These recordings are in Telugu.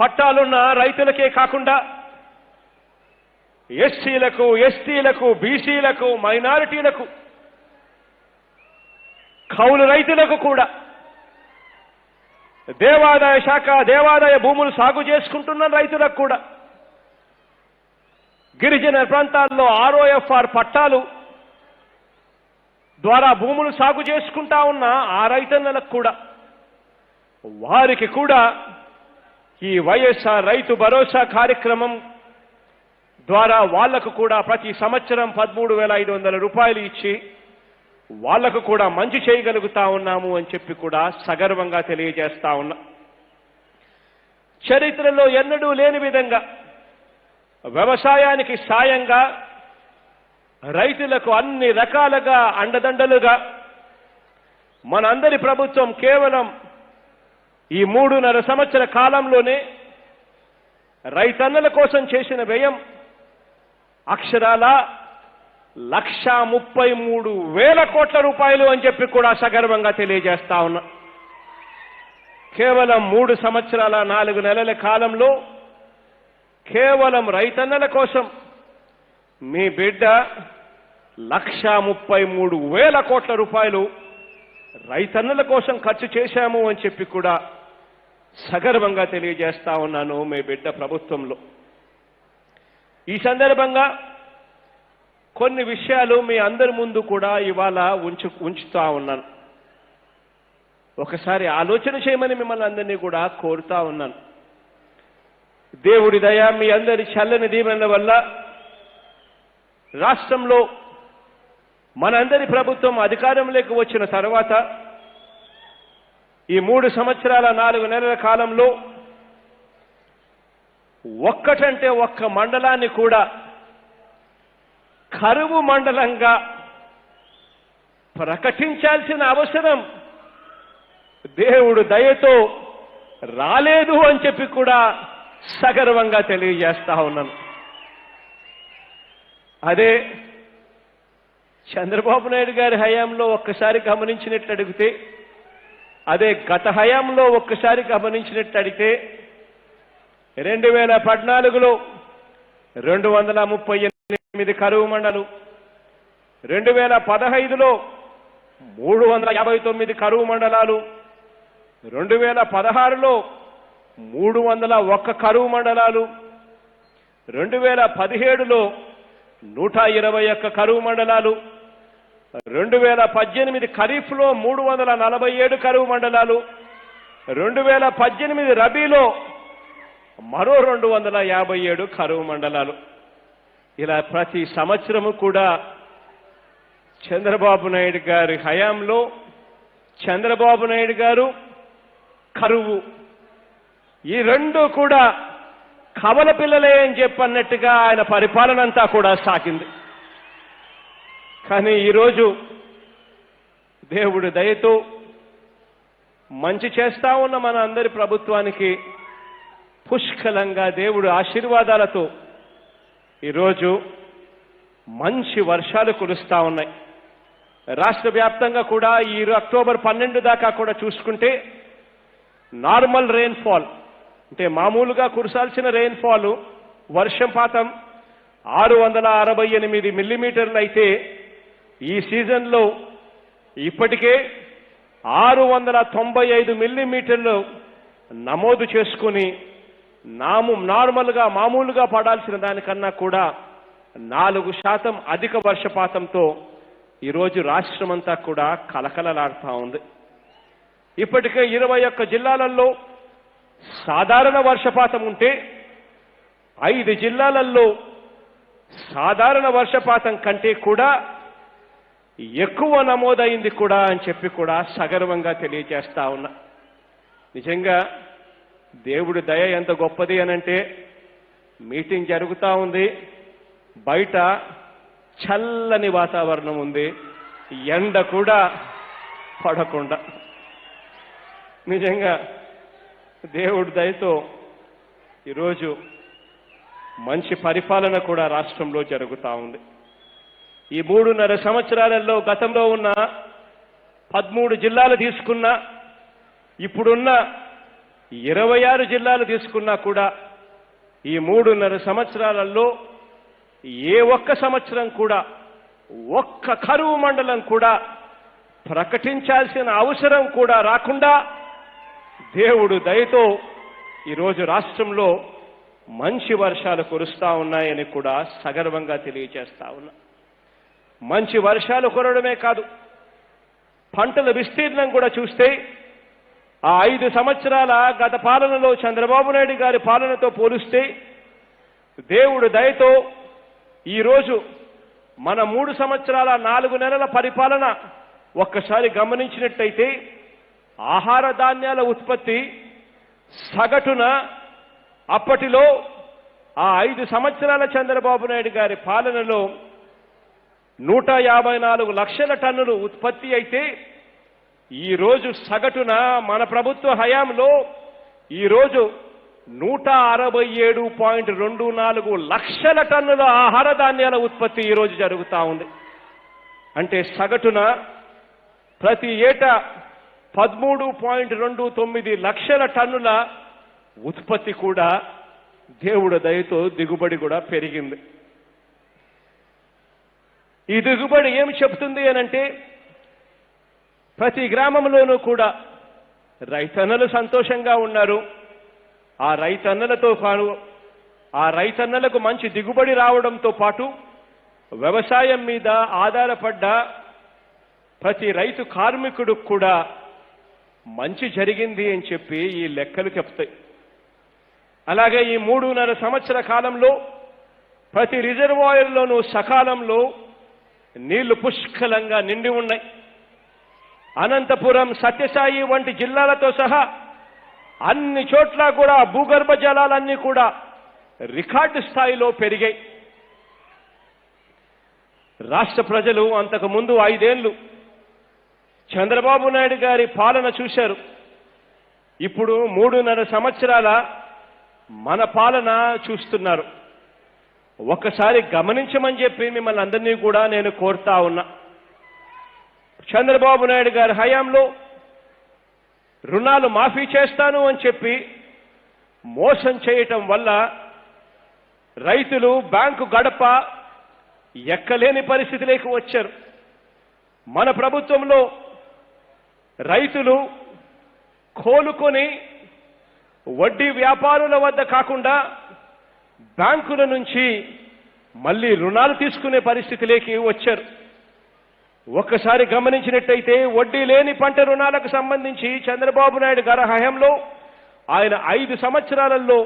పట్టాలున్న రైతులకే కాకుండా ఎస్సీలకు ఎస్టీలకు బీసీలకు మైనారిటీలకు కౌలు రైతులకు కూడా దేవాదాయ శాఖ దేవాదాయ భూములు సాగు చేసుకుంటున్న రైతులకు కూడా గిరిజన ప్రాంతాల్లో ఆర్ఓఎఫ్ఆర్ పట్టాలు ద్వారా భూములు సాగు చేసుకుంటా ఉన్న ఆ రైతన్నలకు కూడా వారికి కూడా ఈ వైఎస్ఆర్ రైతు భరోసా కార్యక్రమం ద్వారా వాళ్ళకు కూడా ప్రతి సంవత్సరం పదమూడు వేల ఐదు వందల రూపాయలు ఇచ్చి వాళ్ళకు కూడా మంచి చేయగలుగుతా ఉన్నాము అని చెప్పి కూడా సగర్వంగా తెలియజేస్తా ఉన్నా. చరిత్రలో ఎన్నడూ లేని విధంగా వ్యవసాయానికి సాయంగా రైతులకు అన్ని రకాలుగా అండదండలుగా మనందరి ప్రభుత్వం కేవలం ఈ మూడున్నర సంవత్సర కాలంలోనే రైతన్నల కోసం చేసిన వ్యయం అక్షరాల లక్ష ముప్పై మూడు వేల కోట్ల రూపాయలు అని చెప్పి కూడా సగర్వంగా తెలియజేస్తా ఉన్నా. కేవలం మూడు సంవత్సరాల నాలుగు నెలల కాలంలో కేవలం రైతన్నల కోసం మీ బిడ్డ లక్ష ముప్పై మూడు వేల కోట్ల రూపాయలు రైతన్నల కోసం ఖర్చు చేశాము అని చెప్పి కూడా సగర్వంగా తెలియజేస్తా ఉన్నాను మీ బిడ్డ ప్రభుత్వంలో. ఈ సందర్భంగా కొన్ని విషయాలు మీ అందరి ముందు కూడా ఇవాళ ఉంచు ఉంచుతా ఉన్నాను. ఒకసారి ఆలోచన చేయమని మిమ్మల్ని అందరినీ కూడా కోరుతా ఉన్నాను. దేవుడి దయ మీ అందరి చల్లని దీవెనల వల్ల రాష్ట్రంలో మనందరి ప్రభుత్వం అధికారంలోకి వచ్చిన తర్వాత ఈ మూడు సంవత్సరాల నాలుగు నెలల కాలంలో ఒక్కటంటే ఒక్క మండలాన్ని కూడా కరువు మండలంగా ప్రకటించాల్సిన అవసరం. దేవుడు దయతో రాలేదు అని చెప్పి కూడా సగర్వంగా తెలియజేస్తా ఉన్నాను. అదే చంద్రబాబు నాయుడు గారి హయాంలో ఒక్కసారి గమనించినట్లు అడిగితే అదే గత హయాంలో ఒక్కసారి గమనించినట్టు రెండు వేల పద్నాలుగులో రెండు వందల ముప్పై ఎనిమిది కరువు మండలు రెండు వేల పదహైదులో మూడు వందల యాభై తొమ్మిది కరువు మండలాలు రెండు వేల పదహారులో మూడు వందల ఒక్క కరువు మండలాలు రెండు వేల పదిహేడులో నూట ఇరవై ఒక్క కరువు మండలాలు రెండు వేల పద్దెనిమిది ఖరీఫ్లో మూడు వందల నలభై ఏడు కరువు మండలాలు రెండు వేల పద్దెనిమిది రబీలో మరో రెండు వందల యాభై ఏడు కరువు మండలాలు. ఇలా ప్రతి సంవత్సరము కూడా చంద్రబాబు నాయుడు గారి హయాంలో చంద్రబాబు నాయుడు గారు కరువు. ఈ రెండు కూడా కవల పిల్లలే అని చెప్పన్నట్టుగా ఆయన పరిపాలన అంతా కూడా సాగింది. కానీ ఈరోజు దేవుడు దయతో మంచి చేస్తా ఉన్న మన అందరి ప్రభుత్వానికి పుష్కలంగా దేవుడు ఆశీర్వాదాలతో ఈరోజు మంచి వర్షాలు కురుస్తా ఉన్నాయి. రాష్ట్ర వ్యాప్తంగా కూడా ఈ అక్టోబర్ పన్నెండు దాకా కూడా చూసుకుంటే నార్మల్ రెయిన్ఫాల్ అంటే మామూలుగా కురసాల్సిన రెయిన్ఫాల్ వర్షపాతం ఆరు వందల అరవై ఎనిమిది మిల్లీమీటర్లు అయితే ఈ సీజన్లో ఇప్పటికే ఆరు వందల తొంభై ఐదు మిల్లీమీటర్లు నమోదు చేసుకుని నాము నార్మల్గా మామూలుగా పడాల్సిన దానికన్నా కూడా నాలుగు శాతం అధిక వర్షపాతంతో ఈరోజు రాష్ట్రమంతా కూడా కలకలలాడుతూ ఉంది. ఇప్పటికే ఇరవై ఒక్క జిల్లాలలో సాధారణ వర్షపాతం ఉంటే ఐదు జిల్లాలలో సాధారణ వర్షపాతం కంటే కూడా ఎక్కువ నమోదైంది కూడా అని చెప్పి కూడా సగర్వంగా తెలియజేస్తా ఉన్నా. నిజంగా దేవుడి దయ ఎంత గొప్పది అనంటే మీటింగ్ జరుగుతూ ఉంది బయట చల్లని వాతావరణం ఉంది ఎండ కూడా పడకుండా. నిజంగా దేవుడి దయతో ఈరోజు మంచి పరిపాలన కూడా రాష్ట్రంలో జరుగుతూ ఉంది. ఈ మూడున్నర సంవత్సరాలలో గతంలో ఉన్న పదమూడు జిల్లాలు తీసుకున్న ఇప్పుడున్న ఇరవై ఆరు జిల్లాలు తీసుకున్నా కూడా ఈ మూడున్నర సంవత్సరాలలో ఏ ఒక్క సంవత్సరం కూడా ఒక్క కరువు మండలం కూడా ప్రకటించాల్సిన అవసరం కూడా రాకుండా దేవుడు దయతో ఈరోజు రాష్ట్రంలో మంచి వర్షాలు కురుస్తా ఉన్నాయని కూడా సగర్వంగా తెలియజేస్తా ఉన్నా. మంచి వర్షాలు కురడమే కాదు. పంటల విస్తీర్ణం కూడా చూస్తే ఆ ఐదు సంవత్సరాల గత పాలనలో చంద్రబాబు నాయుడు గారి పాలనతో పోలిస్తే దేవుడు దయతో ఈరోజు మన మూడు సంవత్సరాల నాలుగు నెలల పరిపాలన ఒక్కసారి గమనించినట్టయితే ఆహార ధాన్యాల ఉత్పత్తి సగటున అప్పటిలో ఆ ఐదు సంవత్సరాల చంద్రబాబు నాయుడు గారి పాలనలో నూట యాభై నాలుగు లక్షల టన్నులు ఉత్పత్తి అయితే ఈరోజు సగటున మన ప్రభుత్వ హయాంలో ఈరోజు నూట అరవై ఏడు పాయింట్ రెండు నాలుగు లక్షల టన్నుల ఆహార ధాన్యాల ఉత్పత్తి ఈరోజు జరుగుతూ ఉంది. అంటే సగటున ప్రతి ఏటా పదమూడు పాయింట్ రెండు తొమ్మిది లక్షల టన్నుల ఉత్పత్తి కూడా దేవుడు దయతో దిగుబడి కూడా పెరిగింది. ఈ దిగుబడి ఏమి చెప్తుంది అనంటే ప్రతి గ్రామంలోనూ కూడా రైతన్నలు సంతోషంగా ఉన్నారు. ఆ రైతన్నలతో పాటు ఆ రైతన్నలకు మంచి దిగుబడి రావడంతో పాటు వ్యవసాయం మీద ఆధారపడ్డ ప్రతి రైతు కార్మికుడు కూడా మంచి జరిగింది అని చెప్పి ఈ లెక్కలు చెప్తాయి. అలాగే ఈ మూడున్నర సంవత్సర కాలంలో ప్రతి రిజర్వాయర్లోనూ సకాలంలో నీళ్ళు పుష్కలంగా నిండి ఉన్నాయి. అనంతపురం సత్యసాయి వంటి జిల్లాలతో సహా అన్ని చోట్ల కూడా భూగర్భ జలాలన్నీ కూడా రికార్డు స్థాయిలో పెరిగాయి. రాష్ట్ర ప్రజలు అంతకు ముందు ఐదేళ్ళు చంద్రబాబు నాయుడు గారి పాలన చూశారు. ఇప్పుడు మూడున్నర సంవత్సరాల మన పాలన చూస్తున్నారు. ఒకసారి గమనించమని చెప్పి మిమ్మల్ని అందరినీ కూడా నేను కోరుతా ఉన్నా. చంద్రబాబు నాయుడు గారి హయాంలో రుణాలు మాఫీ చేస్తాను అని చెప్పి మోసం చేయటం వల్ల రైతులు బ్యాంకు గడప ఎక్కలేని పరిస్థితిలోకి వచ్చారు. మన ప్రభుత్వంలో రైతులు కోలుకొని వడ్డీ వ్యాపారుల వద్ద కాకుండా బ్యాంకుల నుంచి మళ్ళీ రుణాలు తీసుకునే పరిస్థితిలోకి వచ్చారు. ఒక్కసారి గమనించినట్టయితే వడ్డీ లేని పంట రుణాలకు సంబంధించి చంద్రబాబు నాయుడు గారి హయాంలో ఆయన ఐదు సంవత్సరాలలో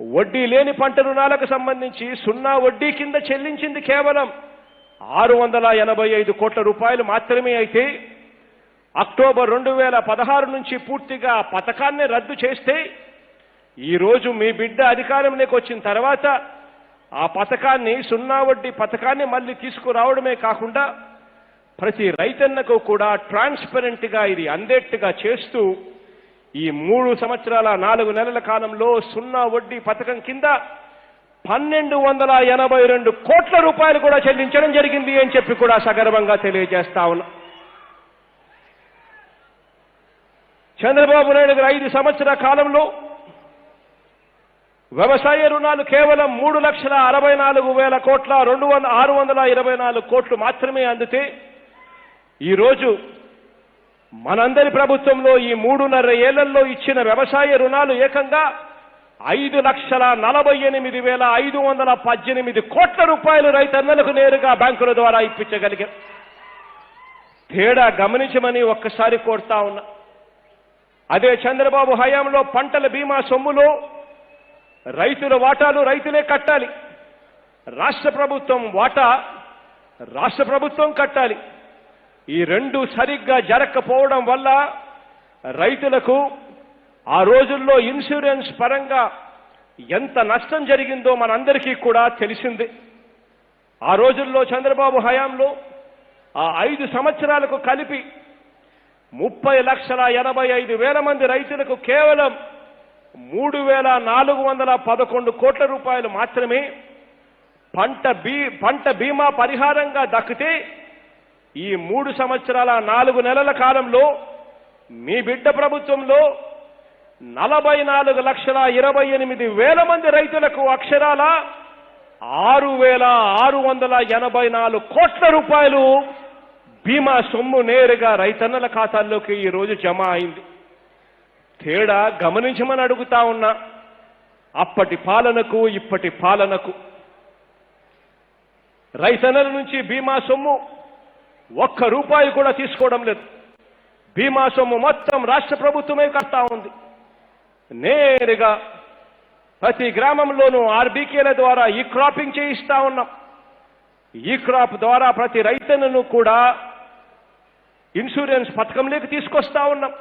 వడ్డీ లేని పంట రుణాలకు సంబంధించి సున్నా వడ్డీ కింద చెల్లించింది కేవలం ఆరు వందల ఎనభై ఐదు కోట్ల రూపాయలు మాత్రమే అయితే అక్టోబర్ రెండు వేల పదహారు నుంచి పూర్తిగా పథకాన్ని రద్దు చేస్తే ఈరోజు మీ బిడ్డ అధికారంలోకి వచ్చిన తర్వాత ఆ పథకాన్ని సున్నా వడ్డీ పథకాన్ని మళ్ళీ తీసుకురావడమే కాకుండా ప్రతి రైతన్నకు కూడా ట్రాన్స్పరెంట్గా ఇది అందేట్టుగా చేస్తూ ఈ మూడు సంవత్సరాల నాలుగు నెలల కాలంలో సున్నా వడ్డీ పథకం కింద పన్నెండు వందల ఎనభై రెండు కోట్ల రూపాయలు కూడా చెల్లించడం జరిగింది అని చెప్పి కూడా సగర్వంగా తెలియజేస్తా ఉన్నా. చంద్రబాబు నాయుడు గారు ఐదు సంవత్సరాల కాలంలో వ్యవసాయ రుణాలు కేవలం మూడు లక్షల అరవై నాలుగు వేల కోట్ల రెండు వంద ఆరు వందల ఇరవై నాలుగు కోట్లు మాత్రమే అందితే ఈరోజు మనందరి ప్రభుత్వంలో ఈ మూడున్నర ఏళ్ళలో ఇచ్చిన వ్యవసాయ రుణాలు ఏకంగా ఐదు లక్షల నలభై ఎనిమిది వేల ఐదు వందల పద్దెనిమిది కోట్ల రూపాయలు రైతన్నలకు నేరుగా బ్యాంకుల ద్వారా ఇప్పించగలిగారు తేడా గమనించమని ఒక్కసారి కోరుతా ఉన్నా. అదే చంద్రబాబు హయాంలో పంటల బీమా సొమ్ములో రైతుల వాటాలు రైతులే కట్టాలి. రాష్ట్ర ప్రభుత్వం వాటా రాష్ట్ర ప్రభుత్వం కట్టాలి. ఈ రెండు సరిగ్గా జరగకపోవడం వల్ల రైతులకు ఆ రోజుల్లో ఇన్సూరెన్స్ పరంగా ఎంత నష్టం జరిగిందో మనందరికీ కూడా తెలిసింది. ఆ రోజుల్లో చంద్రబాబు హయాంలో ఆ ఐదు సంవత్సరాలకు కలిపి ముప్పై లక్షల ఎనభై ఐదు వేల మంది రైతులకు కేవలం మూడు వేల నాలుగు వందల పదకొండు కోట్ల రూపాయలు మాత్రమే పంట బీ పంట బీమా పరిహారంగా దక్కితే ఈ మూడు సంవత్సరాల నాలుగు నెలల కాలంలో మీ బిడ్డ ప్రభుత్వంలో నలభై నాలుగు లక్షల ఇరవై ఎనిమిది వేల మంది రైతులకు అక్షరాల ఆరు వేల ఆరు వందల ఎనభై నాలుగు కోట్ల రూపాయలు బీమా సొమ్ము నేరుగా రైతన్నల ఖాతాల్లోకి ఈరోజు జమ అయింది. తేడా గమనించమని అడుగుతా ఉన్నా. అప్పటి పాలనకు ఇప్పటి పాలనకు. రైతన్నల నుంచి బీమా సొమ్ము ఒక్క రూపాయి కూడా తీసుకోవడం లేదు. బీమా సొమ్ము మొత్తం రాష్ట్ర ప్రభుత్వమే కడతా ఉంది. నేరుగా ప్రతి గ్రామంలోనూ ఆర్బీకేల ద్వారా ఈ క్రాపింగ్ చేయిస్తా ఉన్నాం. ఈ క్రాప్ ద్వారా ప్రతి రైతన్నను కూడా ఇన్సూరెన్స్ పథకంలోకి తీసుకొస్తా ఉన్నాం.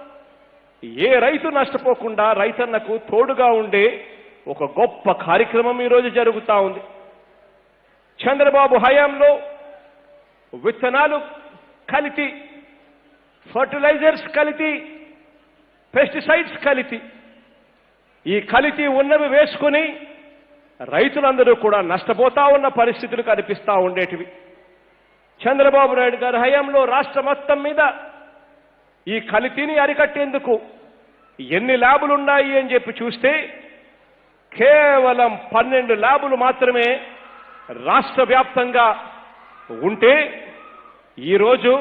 ఏ రైతు నష్టపోకుండా రైతన్నకు తోడుగా ఉండే ఒక గొప్ప కార్యక్రమం ఈరోజు జరుగుతా ఉంది. చంద్రబాబు హయాంలో విత్తనాలు కలిపి ఫర్టిలైజర్స్ కలిపి పెస్టిసైడ్స్ కలిపి ఈ కలిపి ఉన్నవి వేసుకుని రైతులందరూ కూడా నష్టపోతా ఉన్న పరిస్థితులు కనిపిస్తూ ఉండేటివి. చంద్రబాబు నాయుడు గారి హయాంలో రాష్ట్ర మొత్తం మీద ఈ కలితీని అరికట్టేందుకు ఎన్ని ల్యాబులు ఉన్నాయి అని చెప్పి చూస్తే కేవలం పన్నెండు ల్యాబులు మాత్రమే రాష్ట్ర వ్యాప్తంగా ఉంటే ఈరోజు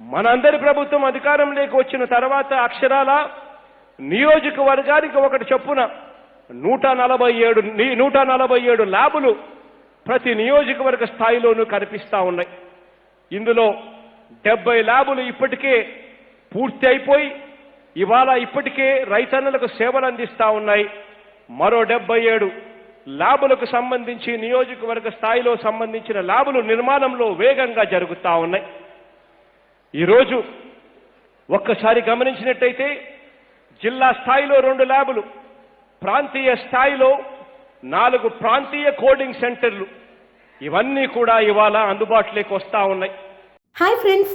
మనందరి ప్రభుత్వం అధికారంలోకి వచ్చిన తర్వాత అక్షరాల నియోజకవర్గానికి ఒకటి చొప్పున నూట నలభై ఏడు నూట నలభై ఏడు ల్యాబులు ప్రతి నియోజకవర్గ స్థాయిలోనూ కనిపిస్తా ఉన్నాయి. ఇందులో డెబ్బై ల్యాబులు ఇప్పటికే పూర్తి అయిపోయి ఇవాళ ఇప్పటికే రైతన్నలకు సేవలు అందిస్తా ఉన్నాయి. మరో డెబ్బై ఏడు ల్యాబులకు సంబంధించి నియోజకవర్గ స్థాయిలో సంబంధించిన ల్యాబులు నిర్మాణంలో వేగంగా జరుగుతూ ఉన్నాయి. ఈరోజు ఒక్కసారి గమనించినట్టయితే జిల్లా స్థాయిలో రెండు ల్యాబులు ప్రాంతీయ స్థాయిలో నాలుగు ప్రాంతీయ కోడింగ్ సెంటర్లు. ఇవన్నీ కూడా ఇవాళ అందుబాటులోకి వస్తా ఉన్నాయి. Hi friends